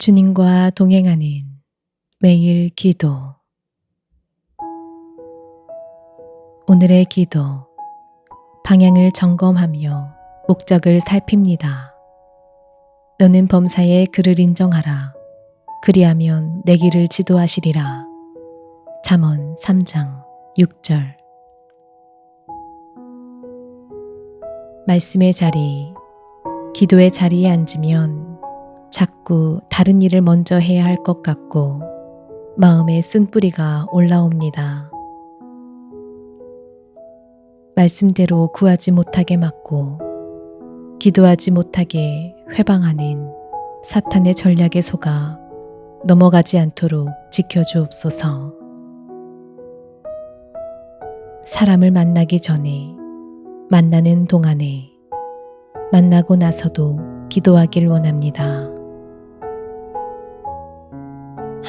주님과 동행하는 매일 기도. 오늘의 기도. 방향을 점검하며 목적을 살핍니다. 너는 범사에 그를 인정하라. 그리하면 내 길을 지도하시리라. 잠언 3장 6절. 말씀의 자리, 기도의 자리에 앉으면 자꾸 다른 일을 먼저 해야 할 것 같고 마음에 쓴뿌리가 올라옵니다. 말씀대로 구하지 못하게 막고 기도하지 못하게 회방하는 사탄의 전략에 속아 넘어가지 않도록 지켜주옵소서. 사람을 만나기 전에, 만나는 동안에, 만나고 나서도 기도하길 원합니다.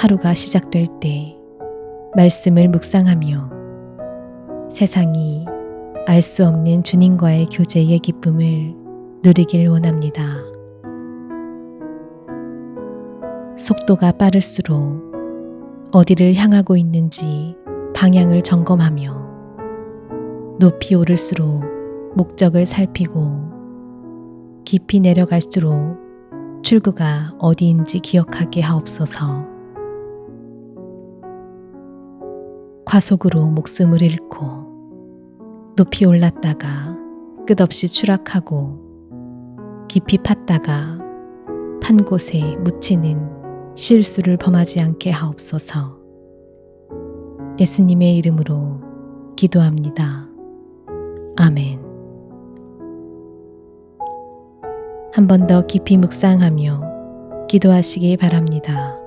하루가 시작될 때 말씀을 묵상하며 세상이 알 수 없는 주님과의 교제의 기쁨을 누리길 원합니다. 속도가 빠를수록 어디를 향하고 있는지 방향을 점검하며 높이 오를수록 목적을 살피고 깊이 내려갈수록 출구가 어디인지 기억하게 하옵소서. 과속으로 목숨을 잃고 높이 올랐다가 끝없이 추락하고 깊이 팠다가 판 곳에 묻히는 실수를 범하지 않게 하옵소서. 예수님의 이름으로 기도합니다. 아멘. 한 번 더 깊이 묵상하며 기도하시기 바랍니다.